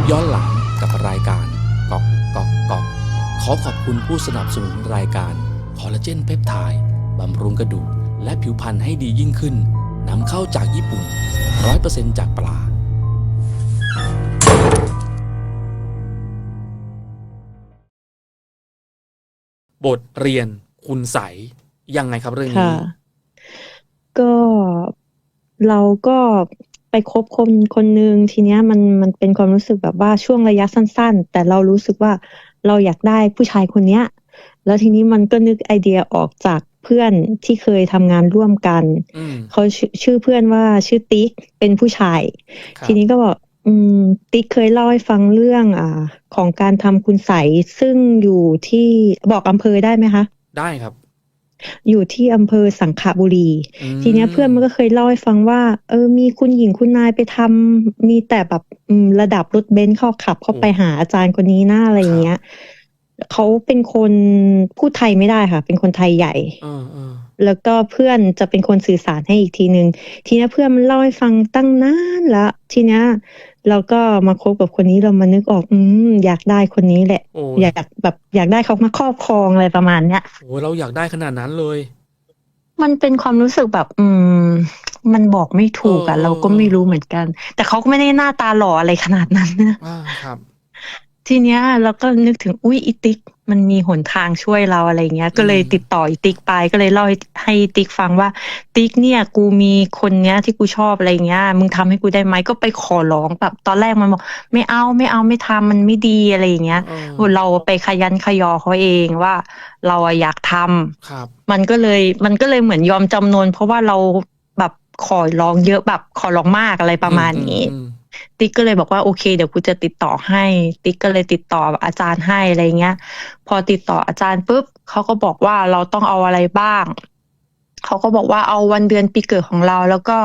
ปย้อนหลังกับรายการกอกกอกกอกขอขอบคุณผู้สนับสนุนรายการคอลลาเจนเพปไทด์บำรุงกระดูกและผิวพรรณให้ดียิ่งขึ้นนำเข้าจากญี่ปุ่น 100%จากปลาบทเรียนคุณใสยยังไงครับเรื่องนี้ก็เราก็ ไปคบคนคนหนึ่งทีเนี้ยมันมันเป็นความรู้สึกแบบว่าช่วงระยะสั้น ๆ แต่เรารู้สึกว่าเราอยากได้ผู้ชายคนเนี้ย แล้วทีนี้มันก็นึกไอเดียออกจากเพื่อนที่เคยทำงานร่วมกันอืมเขาชื่อชื่อเพื่อนว่าชื่อติ๊กเป็นผู้ชายครับทีนี้ก็บอกอืมติ๊กเคยเล่าให้ฟังเรื่องอ่าของการทำคุณใสยซึ่งอยู่ที่บอกอำเภอได้ไหมคะ ได้ครับ อยู่ที่อำเภอสังขบุรีอืมทีเนี้ยเพื่อนมันก็เคยเล่าให้ฟังว่า เออ มีคุณหญิงคุณนายไปทำมีแต่แบบอืมระดับรถเบนซ์เข้าขับ เข้าไปหาอาจารย์คนนี้หน้าอะไรอย่างเงี้ยเขาเป็นคนพูดไทยไม่ได้ค่ะ เป็นคนไทยใหญ่เออเออ แล้วก็เพื่อนจะเป็นคนสื่อสารให้อีกทีนึงทีเนี้ยเพื่อนมันเล่าให้ฟังตั้งนานละทีเนี้ยเราก็มาคบกับคนนี้เรามานึกออกอืมอยากได้คนนี้แหละโอ้อยากแบบอยากได้เขามาครอบครองอะไรประมาณเนี้ยโหเราอยากได้ขนาดนั้นเลย มันเป็นความรู้สึกแบบ อืม มันบอกไม่ถูกอะเออเราก็ไม่รู้เหมือนกัน แต่เขาก็ไม่ได้หน้าตาหล่ออะไรขนาดนั้นนะอ่าครับ ทีเนี้ยเราก็นึกถึงอุ้ยอีติ๊ก มันมีหนทางช่วยเราอะไรเงี้ย ก็เลยอืมติดต่ออีติ๊กไปก็เลยเล่าให้ให้ติ๊กฟังว่า ติ๊กเนี่ย กูมีคนเนี้ยที่กูชอบอะไรเงี้ยมึงทำให้กูได้ไหมก็ไปขอร้องแบบตอนแรกมันบอกไม่เอาไม่เอาไม่ทำมันไม่ดีอะไรอย่างเงี้ยเออเราไปขยันขยอเขาเองว่า เราอะอยากทำครับมันก็เลยมันก็เลยเหมือนยอมจำนน เพราะว่าเราแบบขอร้องเยอะแบบขอร้องมากอะไรประมาณนี้อืม ติ๊กก็เลยบอกว่าโอเค เดี๋ยวกูจะติดต่อให้ ติ๊กก็เลยติดต่ออาจารย์ให้อะไรเงี้ย พอติดต่ออาจารย์ปุ๊บเขาก็บอกว่าเราต้องเอาอะไรบ้างเขาก็บอกว่าเอาวันเดือนปีเกิดของเรา แล้วก็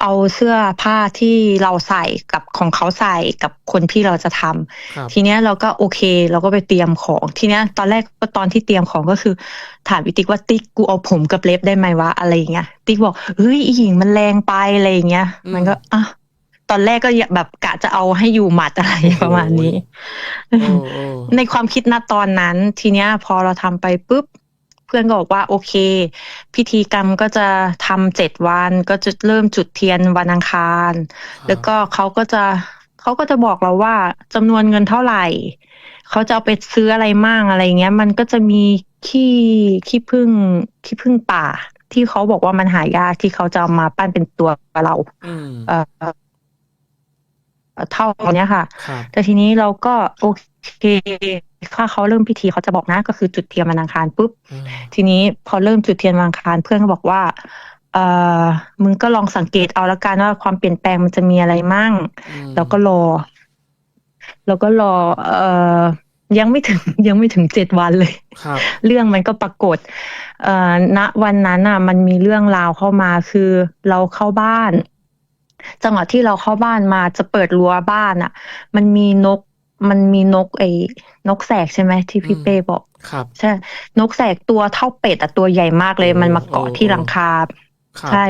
เอาเสื้อผ้าที่เราใส่กับของเขาใส่กับคนที่เราจะทำครับทีเนี้ยเราก็โอเค เราก็ไปเตรียมของ ทีเนี้ยตอนแรกก็ตอนที่เตรียมของก็คือ ถามอีติ๊กว่าติ๊กกูเอาผมกับเล็บได้ไหมวะอะไรอย่างเงี้ยติ๊กบอกเฮ้ยอีหญิงมันแรงไปอะไรอย่างเงี้ยอืมมันก็อะ ตอนแรกก็อยากแบบกะจะเอาให้อยู่หมัดอะไรโอ้โหประมาณนี้โอ้โอ้ในความคิดณตอนนั้น ทีเนี้ย พอเราทำไปปุ๊บ เพื่อนก็บอกว่าโอเค พิธีกรรมก็จะทำเจ็ดวันก็จะเริ่มจุดเทียนวันอังคารครับแล้วก็เขาก็จะเขาก็จะบอกเราว่าจำนวนเงินเท่าไหร่เขาจะเอาไปซื้ออะไรมั่งอะไรเงี้ย มันก็จะมีขี้ขี้ผึ้งขี้ผึ้งป่า ที่เขาบอกว่ามันหายากที่เขาจะเอามาปั้นเป็นตัวเราอืมเอ่อ เอ่อเท่าเนี้ยค่ะครับแต่ทีนี้เราก็โอเคถ้าเขาเริ่มพิธีเขาจะบอกนะก็คือจุดเทียนวันอังคารปุ๊บอืมทีนี้พอเริ่มจุดเทียนวันอังคารเพื่อนก็บอกว่าเออมึงก็ลองสังเกตเอาละกันว่าความเปลี่ยนแปลงมันจะมีอะไรมั่งอืมแล้วก็รอ แล้วก็รอ เออยังไม่ถึงยังไม่ถึงเจ็ดวันเลยครับเรื่องมันก็ปรากฏ เอ่อณวันนั้นอะ มันมีเรื่องราวเข้ามาคือเราเข้าบ้าน จังหวะที่เราเข้าบ้านมาจะเปิดรั้วบ้านอะ มันมีนกมันมีนกไอ้นกแสกใช่ไหมที่พี่อืมเป้บอก ครับ ใช่ นกแสกตัวเท่าเป็ดอะตัวใหญ่มากเลยโอ้มันมาเกาะที่โอ้หลังคาครับใช่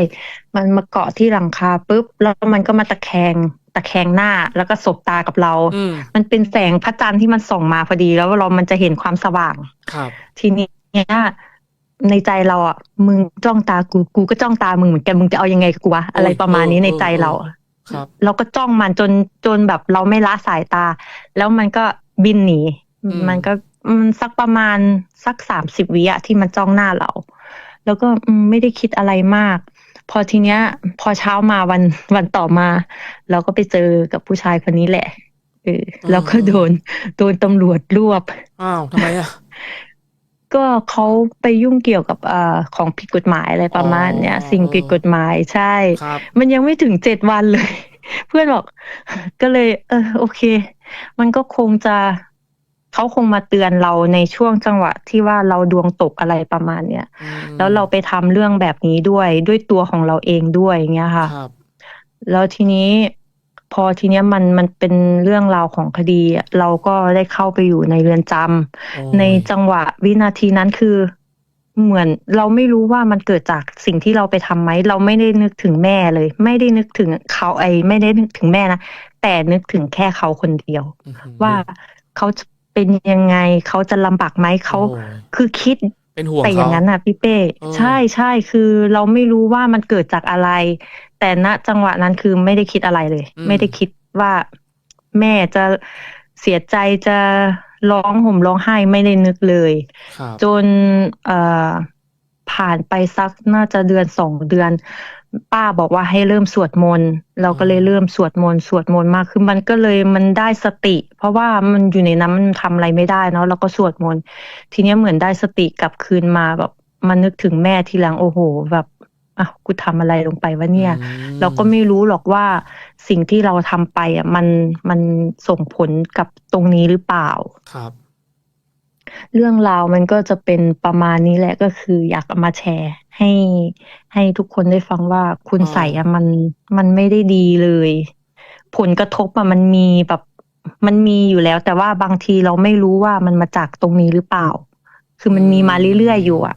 มันมาเกาะที่หลังคาปุ๊บแล้วมันก็มาตะแคงตะแคงหน้าแล้วก็สบตากับเราอืมมันเป็นแสงพระจันทร์ที่มันส่องมาพอดีแล้วเรามันจะเห็นความสว่าง ครับ ทีนี้เนี่ย ในใจเราอะมึงจ้องตากูกูก็จ้องตามึงเหมือนกันมึงจะเอายังไงกับกูวะอะไรประมาณนี้ในใจเราอะครับเราก็จ้องมันจนจนแบบเราไม่ละสายตา แล้วมันก็บินหนีอืมมันก็มันสักประมาณสักสามสิบวิอะที่มันจ้องหน้าเรา แล้วก็อืมไม่ได้คิดอะไรมาก พอทีเนี้ย พอเช้ามาวันวันต่อมา เราก็ไปเจอกับผู้ชายคนนี้แหละเออแล้วก็โดนโดนตำรวจรวบอ้าวทำไมอะ ก็เขาไปยุ่งเกี่ยวกับเอ่อของผิดกฎหมายอะไรประมาณเนี้ยอ๋อสิ่งผิดกฎหมายใช่ครับมันยังไม่ถึงเจ็ดวันเลย เพื่อนบอก ก็เลย เออ โอเค มันก็คงจะเขาคงมาเตือนเราในช่วงจังหวะที่ว่าเราดวงตกอะไรประมาณเนี้ยอืมแล้วเราไปทำเรื่องแบบนี้ด้วยด้วยตัวของเราเองด้วยอย่างเงี้ยค่ะครับแล้วทีนี้ พอทีเนี้ยมันมันเป็นเรื่องราวของคดีอะเราก็ได้เข้าไปอยู่ในเรือนจำโอ้ยในจังหวะวินาทีนั้นคือ เหมือนเราไม่รู้ว่ามันเกิดจากสิ่งที่เราไปทำไหมเราไม่ได้นึกถึงแม่เลย ไม่ได้นึกถึงเขาไอไม่ได้นึกถึงแม่นะแต่นึกถึงแค่เขาคนเดียวอื้อหือว่าเขาจะเป็นยังไงเขาจะลำบากไหมเขาโอ้ยคือคิด เป็นห่วงแต่อย่างเขานั้นน่ะพี่เป้เออใช่ใช่คือเราไม่รู้ว่ามันเกิดจากอะไร แต่ณจังหวะนั้นคือไม่ได้คิดอะไรเลย ไม่ได้คิดว่าแม่จะเสียใจจะร้องห่มร้องไห้ไม่ได้นึกเลยครับจนเอ่อผ่านไปสักน่าจะเดือนสองเดือน ป้าบอกว่าให้เริ่มสวดมนต์เราก็เลยเริ่มสวดมนต์สวดมนต์มากคือมันก็เลยมันได้สติ เพราะว่ามันอยู่ในนั้นมันทำอะไรไม่ได้เนาะเราก็สวดมนต์ทีเนี้ยเหมือนได้สติกลับคืนมาแบบมานึกถึงแม่ทีหลังโอ้โห แบบอะกูทำอะไรลงไปวะเนี่ยอืมเราก็ไม่รู้หรอกว่าสิ่งที่เราทำไปอะมันมันส่งผลกับตรงนี้หรือเปล่า ครับ เรื่องราวมันก็จะเป็นประมาณนี้แหละก็คืออยากเอามาแชร์ ให้ให้ทุกคนได้ฟังว่าคุณอ๋อใส่อะมันมันไม่ได้ดีเลย ผลกระทบอะมันมีแบบมันมีอยู่แล้ว แต่ว่าบางทีเราไม่รู้ว่ามันมาจากตรงนี้หรือเปล่า คือมันมีมาเรื่อยๆอยู่อะ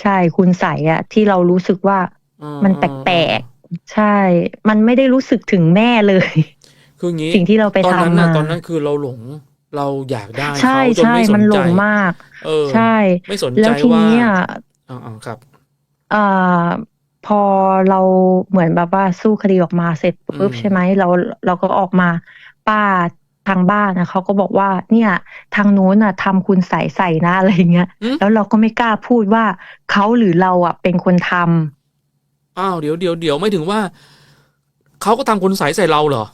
ใช่คุณใส่อะที่เรารู้สึกว่าอืมันแปลกๆใช่ มันไม่ได้รู้สึกถึงแม่เลย คืออย่างนี้สิ่งที่เราไปตอนนั้นทำน่ะมาตอนนั้นคือเราหลง เราอยากได้ใช่เขาจนใช่ไม่สมันนหลใจงมาก เออ ใช่ ไม่สนแล้ใจวทีว่านี้อะอ๋อครับเอ่อพอเราเหมือนแบบว่าสู้คดีออกมาเสร็จปุ๊บอืมใช่ไหมเราเราก็ออกมาป้าทางบ้านนะเขาก็บอกว่าเนี่ย ทางนู้นน่ะทำคุณใส่ใส่นะอะไรเงี้ยอืมแล้วเราก็ไม่กล้าพูดว่าเขาหรือเราอะเป็นคนทำอ้าวเดี๋ยวเดี๋ยวเดี๋ยวไม่ถึงว่าเขาก็ทำคนใสใส่เราเหรอ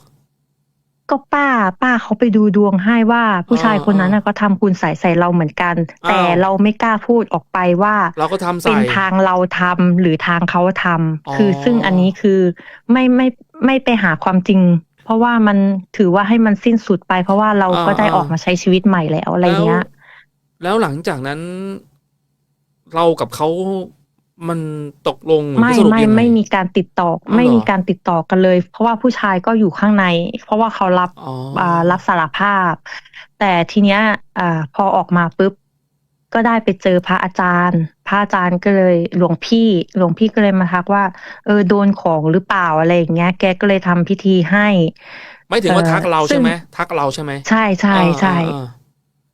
ก็ป้าป้าเขาไปดูดวงให้ว่าผู้ชายคนนั้นน่ะก็ทำคุณใส่ใส่เราเหมือนกัน อ้าว แต่เราไม่กล้าพูดออกไปว่า เราก็ทำเป็ใส่นทางเราทำหรือทางเขาทำอ๋อ คือซึ่งอันนี้คือไม่ไม่ไม่ไปหาความจริง เพราะว่ามันถือว่าให้มันสิ้นสุดไป เพราะว่าเราก็ได้ออกมาใช้ชีวิตใหม่แล้วอะไรเงี้ย แล้วหลังจากนั้น เรากับเขา มันตกลงหรือไม่สรุปไม่ยังงไม่มีการติดต่ออ๋อเหรอไม่มีการติดต่อกันเลย เพราะว่าผู้ชายก็อยู่ข้างใน เพราะว่าเขารับอ๋ออ่ารับสารภาพ แต่ทีเนี้ยอ่าพอออกมาปุ๊บก็ได้ไปเจอพระอาจารย์ พระอาจารย์ก็เลยหลวงพี่ หลวงพี่ก็เลยมาทักว่า เออโดนของหรือเปล่าอะไรอย่างเงี้ย แกก็เลยทำพิธีให้ ไม่ถึงว่าเอ่อทักเราซึ่ใช่งไหมทักเราใช่ไหมใช่ใช่ใช่อ่าอ่า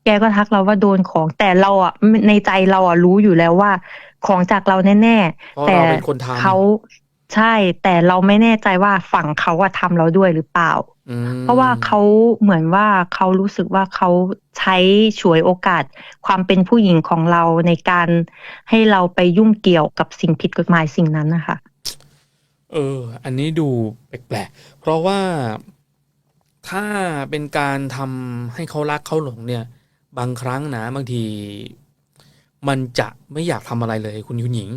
แกก็ทักเราว่าโดนของแต่เราอะในใจเราอะรู้อยู่แล้วว่า ของจากเราแน่เพราะๆแต่เราเป็นคนทำเขาใช่แต่เราไม่แน่ใจว่าฝั่งเขาอะทำเราด้วยหรือเปล่าอืมเพราะว่าเขาเหมือนว่าเขารู้สึกว่าเขาใช้ฉวยโอกาสความเป็นผู้หญิงของเราในการให้เราไปยุ่งเกี่ยวกับสิ่งผิดกฎหมายสิ่งนั้นนะคะ เออ อันนี้ดูแปลกๆ เพราะว่าถ้าเป็นการทำให้เขารักเขาหลงเนี่ย บางครั้งนะบางที มันจะไม่อยากทำอะไรเลย คุณคุณหญิง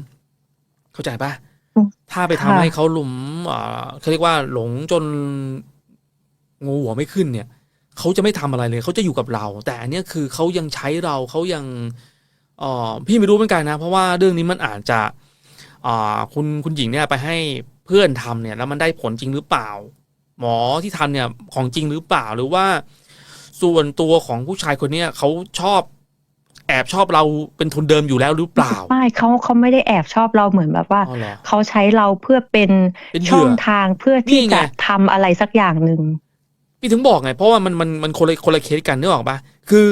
เข้าใจปะอืมถ้าไปทำค่ะให้เขาหลุมเอ่อเขาเรียกว่าหลงจนงูหัวไม่ขึ้นเนี่ยเขาจะไม่ทำอะไรเลยเขาจะอยู่กับเรา แต่อันเนี้ยคือเขายังใช้เราเขายังเอ่อพี่ไม่รู้เหมือนกันนะ เพราะว่าเรื่องนี้มันอาจจะอ่าคุณคุณหญิงเนี่ยไปให้เพื่อนทำเนี่ย แล้วมันได้ผลจริงหรือเปล่า หมอที่ทำเนี่ยของจริงหรือเปล่าหรือว่า ส่วนตัวของผู้ชายคนเนี้ยเขาชอบ แอบชอบเราเป็นทุนเดิมอยู่แล้วหรือเปล่า ไม่เขาเขาไม่ได้แอบชอบเราเหมือนแบบว่าอ๋อเหรอเขาใช้เราเพื่อเป็นเป็นเหยื่อช่องทางเพื่อที่นี่ไงจะทำอะไรสักอย่างหนึ่งพี่ถึงบอกไง เพราะว่ามันมันมันคนละคนละเคสกันนึกออกปะคือ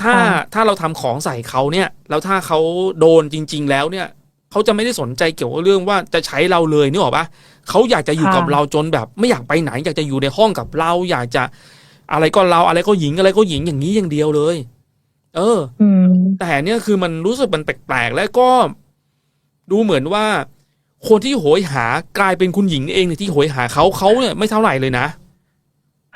ถ้าค่ะถ้าเราทำของใส่เขาเนี่ย แล้วถ้าเขาโดนจริง ๆ แล้วเนี่ยเขาจะไม่ได้สนใจเกี่ยวกับเรื่องว่าจะใช้เราเลยนึกออกปะเขาอยากจะอยู่กับเราจนแบบ ไม่อยากไปไหน อยากจะอยู่ในห้องกับเรา อยากจะอะไรก็เราอะไรก็หญิงอะไรก็หญิงอย่างนี้อย่างเดียวเลย เอออืมแต่เนี่ยคือมันรู้สึกมันแปลกๆแล้วก็ดูเหมือนว่า คนที่โหยหากลายเป็นคุณหญิงเองเนี่ยที่โหยหาเขาเขาเนี่ยไม่เท่าไหร่เลยนะ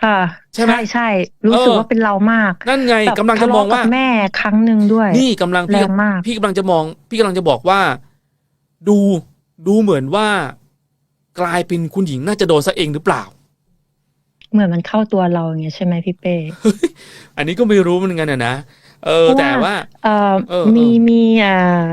ค่ะใช่ไหมใช่ใช่รู้สึกเออว่าเป็นเรามาก นั่นไงแบบกำลังจะมองว่าทเลกับแม่ครั้งหนึ่งด้วย นี่กำลังแรพี่งมาก พี่กำลังจะมอง พี่กำลังจะบอกว่า ดูดูเหมือนว่า กลายเป็นคุณหญิงน่าจะโดนซะเองหรือเปล่า เหมือนมันเข้าตัวเราอย่างเงี้ยใช่ไหมพี่เป้อันนี้ก็ไม่รู้เหมือนกันนะนะ เออเพราะว่าแต่ว่าเอ่อเออมีเออมีอ่า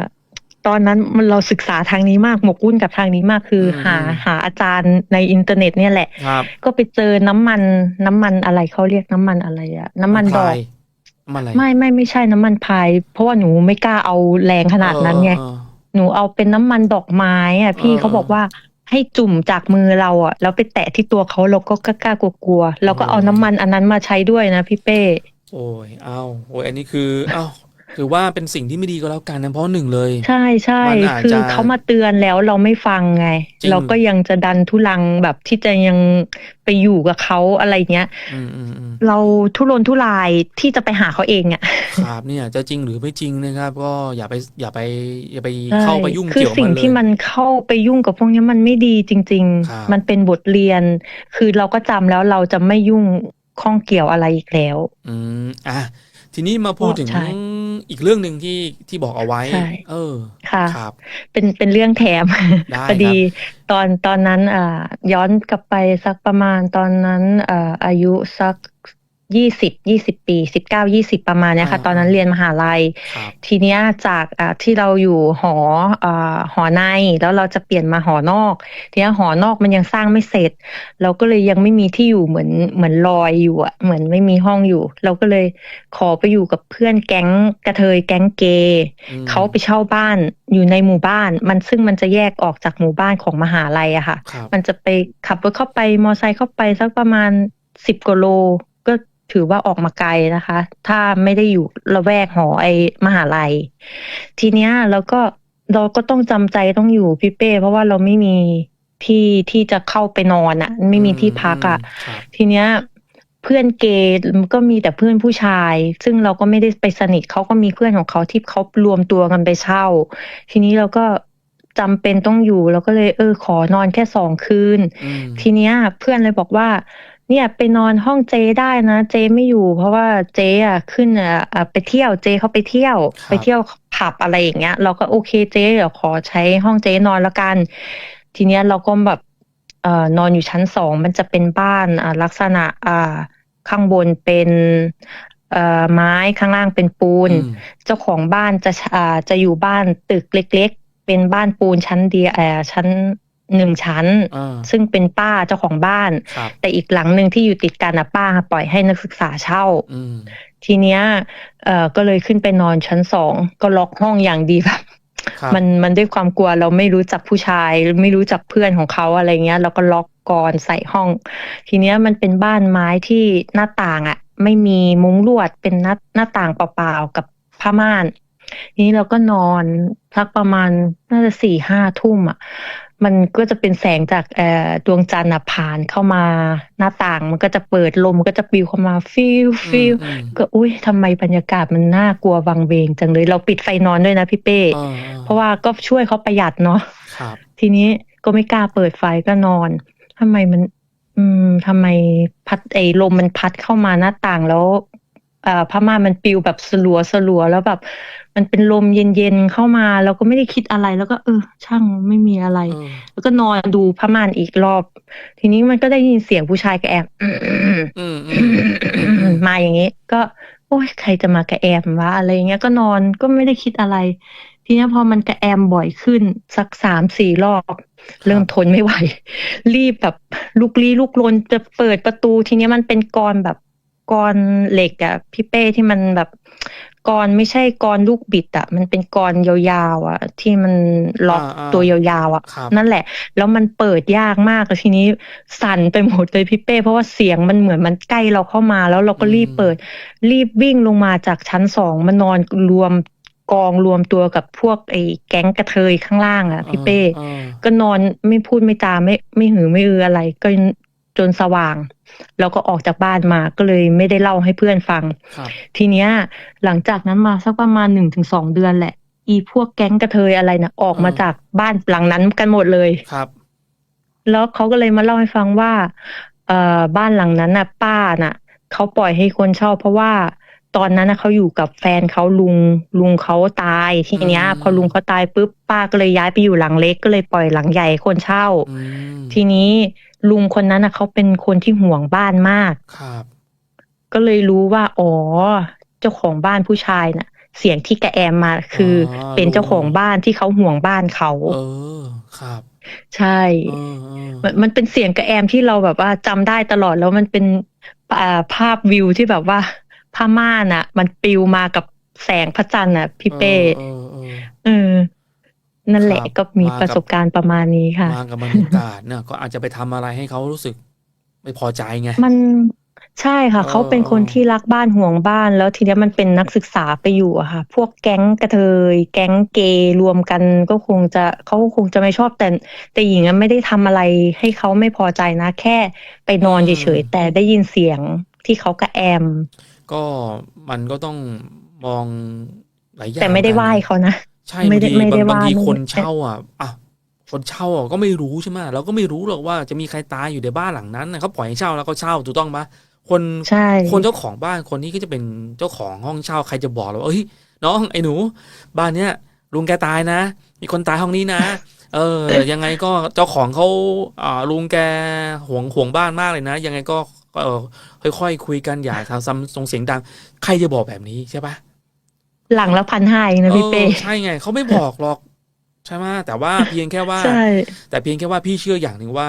ตอนนั้นมันเราศึกษาทางนี้มากหมกมุ่นกับทางนี้มากคืออมหาหาอาจารย์ในอินเทอร์เน็ต เนี่ยแหละครับก็ไปเจอน้ำมันน้ำมันอะไรเขาเรียกน้ำมันอะไรอะน้ำมันดอกพายมันอะไรไม่ไม่ไม่ใช่น้ำมันพาย เพราะว่าหนูไม่กล้าเอาแรงขนาดนั้นไงเออหนูเอาเป็นน้ำมันดอกไม้อะพี่เออเขาบอกว่าให้จุ่มจากมือเราอะแล้วไปแตะที่ตัวเขาเราก็กล้าๆกลัวๆเราก็เอาน้ำมันอันนั้นมาใช้ด้วยนะพี่เป้ โอ้ยเอาโอ้ยอันนี้คือเอ้าถือว่าเป็นสิ่งที่ไม่ดีก็แล้วกันนะเพราะหนึ่งเลย ใช่ใช่มันอาจคือจะเขามาเตือนแล้วเราไม่ฟังไง จริง เราก็ยังจะดันทุลังแบบที่จะยังไปอยู่กับเขาอะไรเงี้ย อืมอืมอืม เราทุรนทุรายที่จะไปหาเขาเองอะครับเนี่ยจะจริงหรือไม่จริงนะครับ ก็อย่าไปอย่าไปอย่าไปใช่เข้าไปยุ่งคือเกี่ยวสิ่งมันเลยที่มันเข้าไปยุ่งกับพวกนี้มันไม่ดีจริง ครับ ๆ มันเป็นบทเรียน คือเราก็จำแล้วเราจะไม่ยุ่ง ข้องเกี่ยวอะไรอีกแล้ว อืมอะทีนี้มาพูดถึงใช่อีกเรื่องหนึ่งที่ที่บอกเอาไว้ใช่เออ ค่ะครับเป็นเป็นเรื่องแถมได้พอดีตอนตอนนั้นอ่าย้อนกลับไปสักประมาณตอนนั้นอ่าอายุสัก ยี่สิบยี่สิบปีสิบเก้ายี่สิบประมาณเนี้ยค่ะอ่าตอนนั้นเรียนมหาลัยครับทีเนี้ยจากอ่าที่เราอยู่หออ่าหอในแล้วเราจะเปลี่ยนมาหอนอก ทีเนี้ยหอนอกมันยังสร้างไม่เสร็จ เราก็เลยยังไม่มีที่อยู่เหมือนเหมือนลอยอยู่อะเหมือนไม่มีห้องอยู่ เราก็เลยขอไปอยู่กับเพื่อนแก๊งกระเทยแก๊งเกย์อืมเขาไปเช่าบ้านอยู่ในหมู่บ้าน มันซึ่งมันจะแยกออกจากหมู่บ้านของมหาลัยอะค่ะครับมันจะไปขับรถเข้าไปมอไซค์เข้าไปสักประมาณสิบกว่าโลก็ ถือว่าออกมาไกลนะคะ ถ้าไม่ได้อยู่ละแวกหอไอมหาลัย ทีเนี้ยเราก็เราก็ต้องจำใจต้องอยู่พี่เป้ เพราะว่าเราไม่มีที่ที่จะเข้าไปนอนอะไม่มีที่พักอะมครับทีเนี้ยเพื่อนเกย์ก็มีแต่เพื่อนผู้ชาย ซึ่งเราก็ไม่ได้ไปสนิทเขาก็มีเพื่อนของเขาที่เขารวมตัวกันไปเช่า ทีนี้เราก็จำเป็นต้องอยู่เราก็เลยเออขอนอนแค่สองคืนอืมทีเนี้ย เพื่อนเลยบอกว่า เนี่ยไปนอนห้องเจได้นะ เจไม่อยู่ เพราะว่าเจอะขึ้นอะอะไปเที่ยวเจเขาไปเที่ยว ไปเที่ยวผับอะไรอย่างเงี้ย เราก็โอเคเจเดี๋ยวขอใช้ห้องเจนอนแล้วกัน ทีเนี้ยเราก็แบบเอ่อนอนอยู่ชั้นสองมันจะเป็นบ้านอ่าลักษณะอ่าข้างบนเป็นเอ่อไม้ข้างล่างเป็นปูนอืมเจ้าของบ้านจะอ่าจะอยู่บ้านตึกเล็ก ๆ เป็นบ้านปูนชั้นเดียวเอ่อชั้น หนึ่งชั้นอ่าซึ่งเป็นป้าเจ้าของบ้านครับแต่อีกหลังหนึ่งที่อยู่ติดกันนะป้าปล่อยให้นักศึกษาเช่าอืมทีเนี้ยเอ่อก็เลยขึ้นไปนอนชั้นสองก็ล็อกห้องอย่างดีแบบครับมันมันด้วยความกลัวเราไม่รู้จักผู้ชาย ไม่รู้จักเพื่อนของเขาอะไรเงี้ยเราก็ล็อกกรอนใส่ห้อง ทีเนี้ยมันเป็นบ้านไม้ที่หน้าต่างอะ ไม่มีมุ้งลวดเป็นหน้าหน้าต่างเปล่าๆกับผ้าม่านทีนี้เราก็นอนสักประมาณน่าจะสี่ห้าทุ่มอะ มันก็จะเป็นแสงจากเอ่อดวงจันทร์อะผ่านเข้ามาหน้าต่าง มันก็จะเปิดลมก็จะปลิวเข้ามาฟิวฟิวอืมก็อุ้ยทำไมบรรยากาศมันน่ากลัววังเวงจังเลย เราปิดไฟนอนด้วยนะพี่เป้อืมอ่าเพราะว่าก็ช่วยเขาประหยัดเนาะครับทีนี้ก็ไม่กล้าเปิดไฟก็นอนทำไมมัน อืมทำไมพัดไอ้ลมมันพัดเข้ามาหน้าต่างแล้วเอ่อ ผ้าม่านมันปลิวแบบสลัวสลัวแล้วแบบ มันเป็นลมเย็นๆเข้ามาเราก็ไม่ได้คิดอะไรแล้วก็ เออ ช่างไม่มีอะไรเออแล้วก็นอนดูผ้าม่านอีกรอบ ทีนี้มันก็ได้ยินเสียงผู้ชายกระแอบอืมอืมอืมอืมมาอย่างนี้ ก็ โอ้ยใครจะมากระแอมวะอะไรอย่างเงี้ยก็นอนก็ไม่ได้คิดอะไร ทีนี้พอมันกระแอมบ่อยขึ้น สักสามสี่รอบ เริ่มทนไม่ไหว รีบแบบลุกลี้ลุกลนจะเปิดประตู ทีนี้มันเป็นกรแบบ กรเหล็กอะพี่เป้ที่มันแบบกรไม่ใช่กรลูกบิดอะมันเป็นกรยาวๆอะที่มันล็อกอ่าอ่าตัวยาวๆอะครับนั่นแหละ แล้วมันเปิดยากมากแล้วทีนี้สั่นไปหมดเลยพี่เป้ เพราะว่าเสียงมันเหมือนมันใกล้เราเข้ามา แล้วเราก็รีบเปิด รีบวิ่งลงมาจากชั้นสองมานอนรวมกองรวมตัวกับพวกไอ้แก๊งกระเทยข้างล่างอะพี่เป้อ่าก็นอนไม่พูดไม่จาไม่ไม่หือไม่อืออะไร ก็จ นสว่าง แล้วก็ออกจากบ้านมาก็เลยไม่ได้เล่าให้เพื่อนฟังครับทีเนี้ย หลังจากนั้นมาสักประมาณหนึ่งถึงสองเดือนแหละ อีพวกแก๊งกระเทยอะไรนะออกมาอืมจากบ้านหลังนั้นกันหมดเลยครับ แล้วเขาก็เลยมาเล่าให้ฟังว่าเอ่อบ้านหลังนั้นน่ะ ป้าน่ะเขาปล่อยให้คนเช่าเพราะว่าตอนนั้นน่ะเขาอยู่กับแฟนเขาลุงลุงเขาตายทีเนี้ยอืมพอลุงเขาตายปุ๊บป้าก็เลยย้ายไปอยู่หลังเล็กก็เลยปล่อยหลังใหญ่ให้คนเช่าอืมทีนี้ ลุงคนนั้นน่ะเขาเป็นคนที่ห่วงบ้านมาก ครับ ก็เลยรู้ว่า อ๋อ เจ้าของบ้านผู้ชายน่ะ เสียงที่กระแอมมาคือออเป็นเจ้าของบ้านที่เขาห่วงบ้านเขา เออ ครับ ใช่ เออเออมันมันเป็นเสียงกระแอมที่เราแบบว่าจำได้ตลอดแล้วมันเป็นอ่าภาพวิวที่แบบว่าผ้าม่านอะมันปลิวมากับแสงพระจันทร์อะพี่เป้ เออเออเออเออ นั่นแหละครับก็มีมากับประสบการณ์ประมาณนี้ค่ะมากับบรรยากาศเนี่ยก็อาจจะไปทำอะไรให้เขารู้สึกไม่พอใจไง มันใช่ค่ะเออเขาเป็นคนเออที่รักบ้านห่วงบ้าน แล้วทีเนี้ยมันเป็นนักศึกษาไปอยู่อะค่ะ พวกแก๊งกระเทย แก๊งเกย์รวมกันก็คงจะเขาก็คงจะไม่ชอบแต่ แต่หญิงอะไม่ได้ทำอะไรให้เขาไม่พอใจนะ แค่ไปนอนเฉยๆแต่ได้ยินเสียงที่เขากระแอม ก็มันก็ต้องมองหลายอย่างแต่ไม่ได้กันไหว้เขานะ ใช่ไม่บางได้ทีไม่ได้บางบางทีว่าคนไม่เช่าอะอะคนเช่าอะก็ไม่รู้ใช่ไหมเราก็ไม่รู้หรอกว่าจะมีใครตายอยู่ในบ้านหลังนั้นนะเขาปล่อยให้เช่าแล้วก็เช่าถูกต้องปะคนใช่คนเจ้าของบ้านคนนี้ก็จะเป็นเจ้าของห้องเช่าใครจะบอกเราว่าเอ้ยน้องไอ้หนู บ้านเนี้ยลุงแกตายนะ มีคนตายห้องนี้นะ เออ ยังไงก็เจ้าของเขาอ่าลุงแกห่วงห่วงบ้านมากเลยนะ ยังไงก็เออค่อยๆคุยกันอย่าทำซ้ำส่งเสียงดัง ใครจะบอกแบบนี้ใช่ปะ หลังละพันห้าเองนะพี่เป้ออใช่ไงเขาไม่บอกหรอก ใช่ไหมแต่ว่าเพียงแค่ว่าใช่แต่เพียงแค่ว่าพี่เชื่ออย่างหนึ่งว่า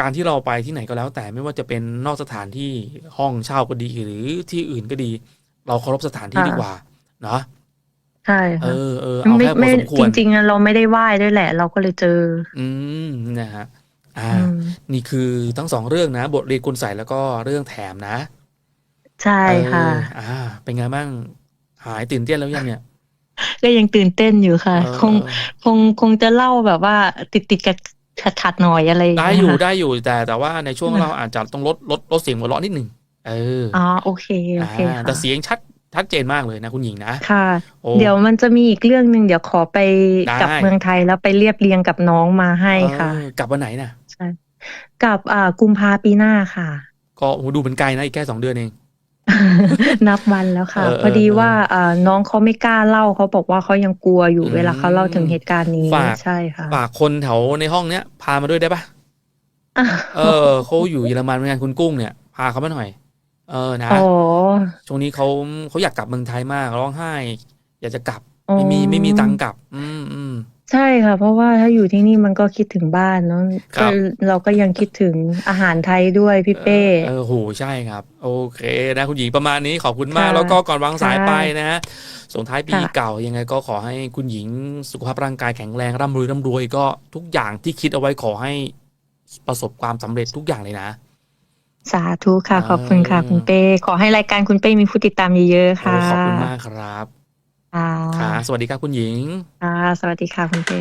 การที่เราไปที่ไหนก็แล้ว แต่ไม่ว่าจะเป็นนอกสถานที่ห้องเช่าก็ดีหรือที่อื่นก็ดี เราเคารพสถานที่ดีกว่าเนาะใช่เอค่ะอเออเอาไม่แค่พอไม่สมควจรริงๆอะเราไม่ได้ไหว้ด้วยแหละ เราก็เลยเจอ อืมนะฮะอ่าอืมนี่คือทั้งสองเรื่องนะ บทเรียนคุณใส่แล้วก็เรื่องแถมนะ ใช่ค่ะเอออ่า เป็นไงบ้าง หายตื่นเต้นแล้วยังเนี่ย ก็ยังตื่นเต้นอยู่ค่ะเออคงคงคงจะเล่าแบบว่าติดติดๆกับขัดขัดๆหน่อยอะไรางได้เงี้อยู่ค่ะได้อยู่แต่แต่ว่าในช่วงอืมเราอาจจะต้องลดลดลดเสียงหัวเราะนิดหนึ่งเอออ๋อโอเคโอเคอ่าค่ะแต่เสียงชัดชัดเจนมากเลยนะคุณหญิงนะค่ะโอ้เดี๋ยวมันจะมีอีกเรื่องหนึ่งเดี๋ยวขอไปได้กลับเมืองไทยแล้วไปเรียบเรียงกับน้องมาให้ค่ะเออกลับวันไหนนะใช่กับอ่ากุมภาปีหน้าค่ะ ก็โอ้โหดูเป็นไกลนะอีกแค่สองเดือนเอง นับวันแล้วค่ะ เออเออพอดีเออว่าอ่าน้องเขาไม่กล้าเล่าเขาบอกว่าเขายังกลัวอยู่อืม เวลาเขาเล่าถึงเหตุการณ์นี้ฝากใช่ค่ะ ฝากคนแถวในห้องเนี้ยพามาด้วยได้ปะเออเขาอยู่เยอรมันเหมือนกันคุณกุ้งเนี่ย พาเขามาหน่อย เออนะอ๋อช่วงนี้เขาเขาอยากกลับเมืองไทยมากร้องไห้ อยากจะกลับ อ๋อไม่มีไม่มีตังค์กลับ อืมอืม ใช่ค่ะ เพราะว่าถ้าอยู่ที่นี่มันก็คิดถึงบ้านเนาะครัก็บ เราก็ยังคิดถึงอาหารไทยด้วยพี่เป้เออโหใช่ครับ โอเคนะคุณหญิงประมาณนี้ขอบคุณมาก ค่ะแล้วก็ก่อนวางสายค่ะไปนะฮะส่งท้ายปีค่ะ เก่ายังไงก็ขอให้คุณหญิงสุขภาพร่างกายแข็งแรงร่ำรวยร่ำรวยก็ทุกอย่างที่คิดเอาไว้ขอให้ประสบความสำเร็จทุกอย่างเลยนะ สาธุค่ะ ขอบคุณค่ะเออคุณเป้ ขอให้รายการคุณเป้มีผู้ติดตามเยอะๆโอ้ค่ะ ขอบคุณมากครับ ค่ะ ค่ะ สวัสดีครับคุณหญิง ค่ะ สวัสดีค่ะคุณเป้